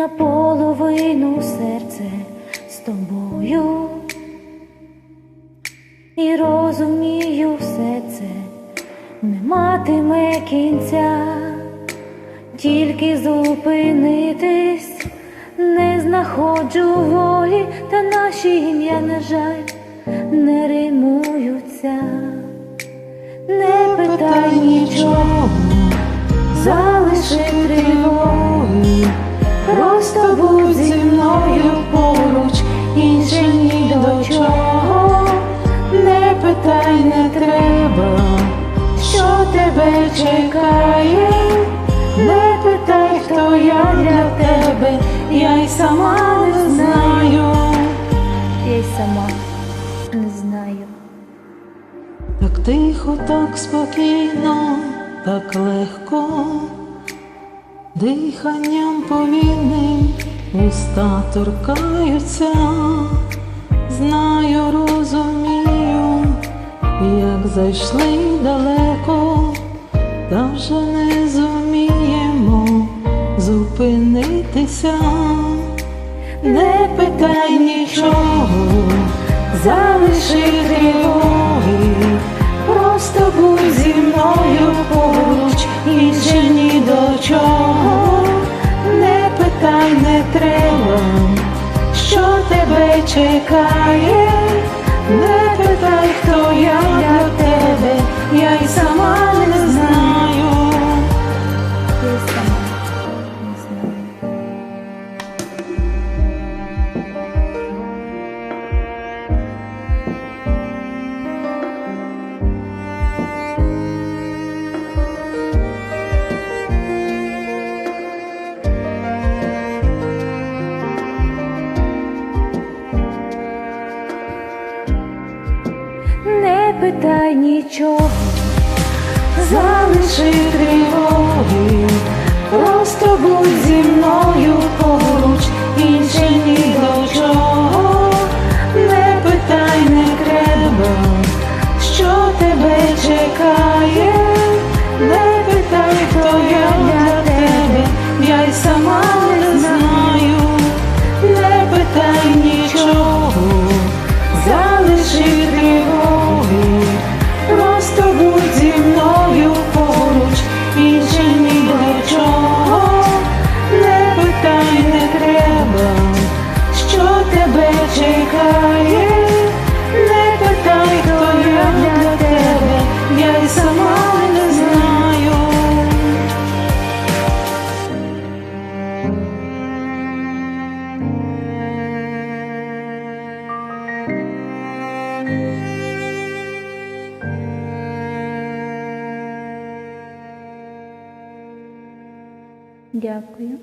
наполовину серце з тобою. І розумію все це не матиме кінця, тільки зупинитись не знаходжу волі, та наші ім'я, на жаль, не римуються, не питай нічого, залиши тривоги, тебе чекає, не питай, хто я для тебе, я й сама не знаю, я й сама не знаю. Так тихо, так спокійно, так легко, диханням повільним уста торкаються, знаю, розумію, як зайшли далеко, та вже не зуміємо зупинитися, не питай нічого. Залиши тривоги, просто будь зі мною поруч, інше ні до чого, не питай, не треба, що тебе чекає, не питай, хто я питай нічого, залиши Дякую.